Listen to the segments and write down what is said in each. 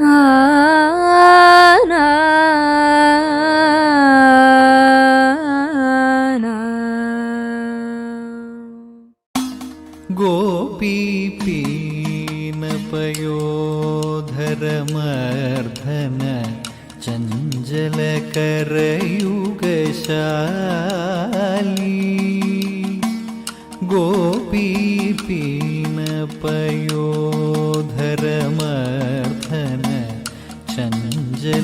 啊。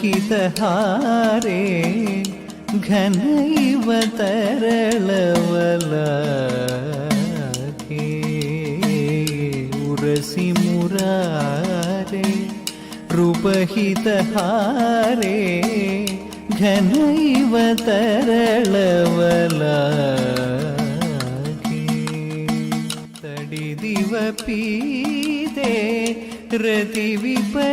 ಹಿತಹಾರೆ ಘನ ಇವ ತರಳವಲ ಉರಸಿ ಮುರಾರೆ ರೂಪಹಿತಹಾರೆ ಘನ ಇವ ತರಳವಲ ತಡಿದಿವಪೀದೆ ರತಿ ವಿಪರೀದೆ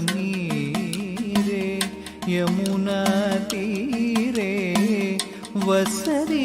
मीरे यमुना तीरे वसरि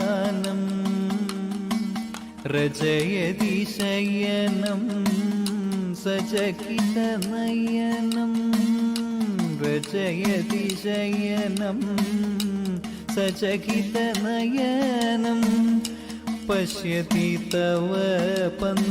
പ്രജയതി ശയനം സജകിതനയനം പ്രജയതി ശയനം സജകിതനയനം പശ്യതി തവ പന്ത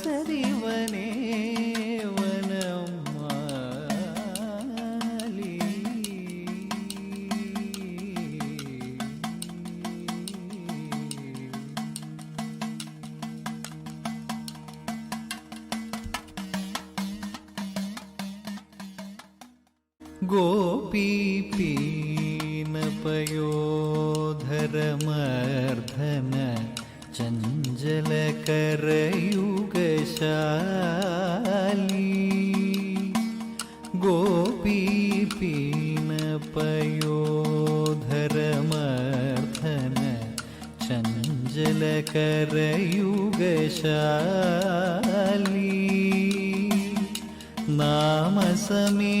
गोपीपीनपयोधरमर्धन चञ्जलकरयुगशाली गोपीपीनपयोधरमर्धन चञ्जलकरयुगशाली नाम समे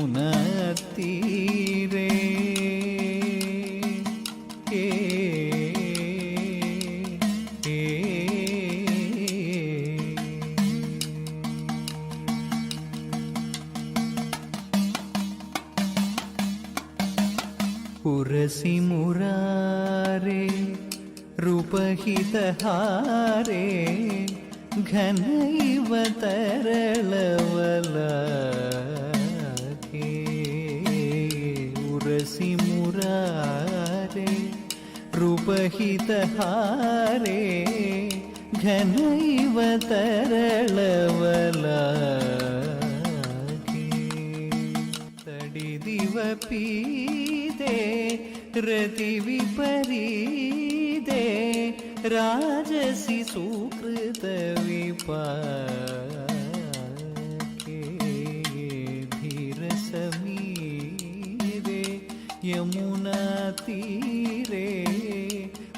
නුනැතිරේ ඒ ඒ පුරසිමුරාරේ රුපහිතහාරේ ಘನೈವ ತರಳವ उपहितहारे घनैव तरलवलागे तडिदिवपीदे रतिविपरीदे राजसि सुकृतविपा धीरसमीरे यमुनातीर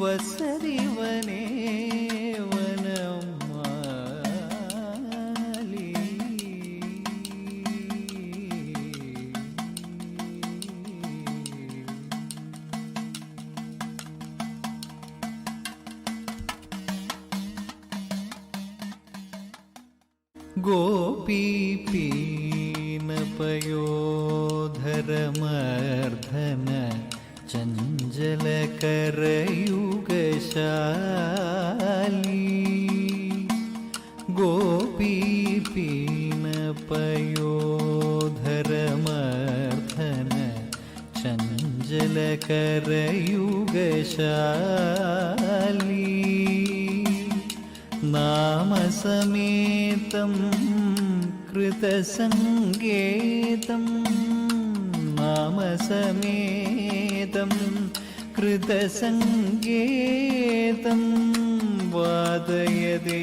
വസരിവനേ गोपीपीणपयोधरमर्धन चञ्चलकरयुगशाली नामसमेतं कृतसङ्गेतं नामसमेतं कृतसङ्गेतं वादयदे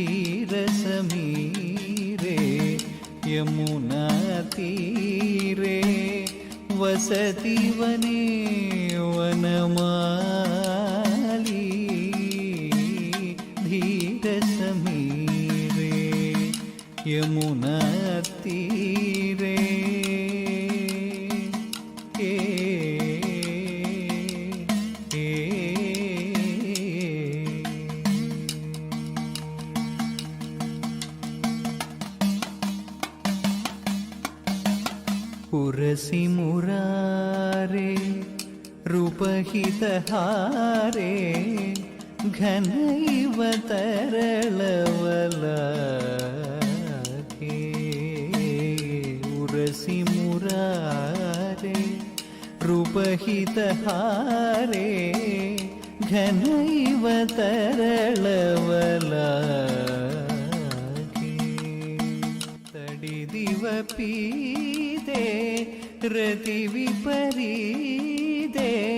பகீரசமீரே யமுனா தீரே வசதி வனே வனமாலி धीरसमीरे यमुना हितहारे घनैव तरलवलाके उरसि मुरारे रूपहितहारे घनैव तरलवलाके तडिदिवपीते रतिविपरीदे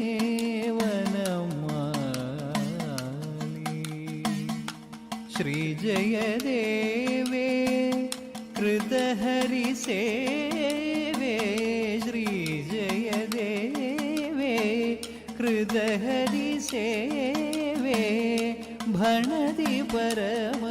जय जय देवे कृत हरि श्री जयदेवे कृतहरिसेवे श्रीजयदेवे कृतहरिसेवे भणति परम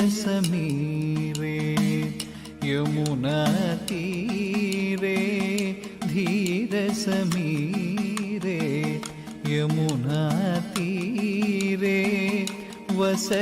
समीरे यमुना तीरे धीर समीरे यमुना तीरे वस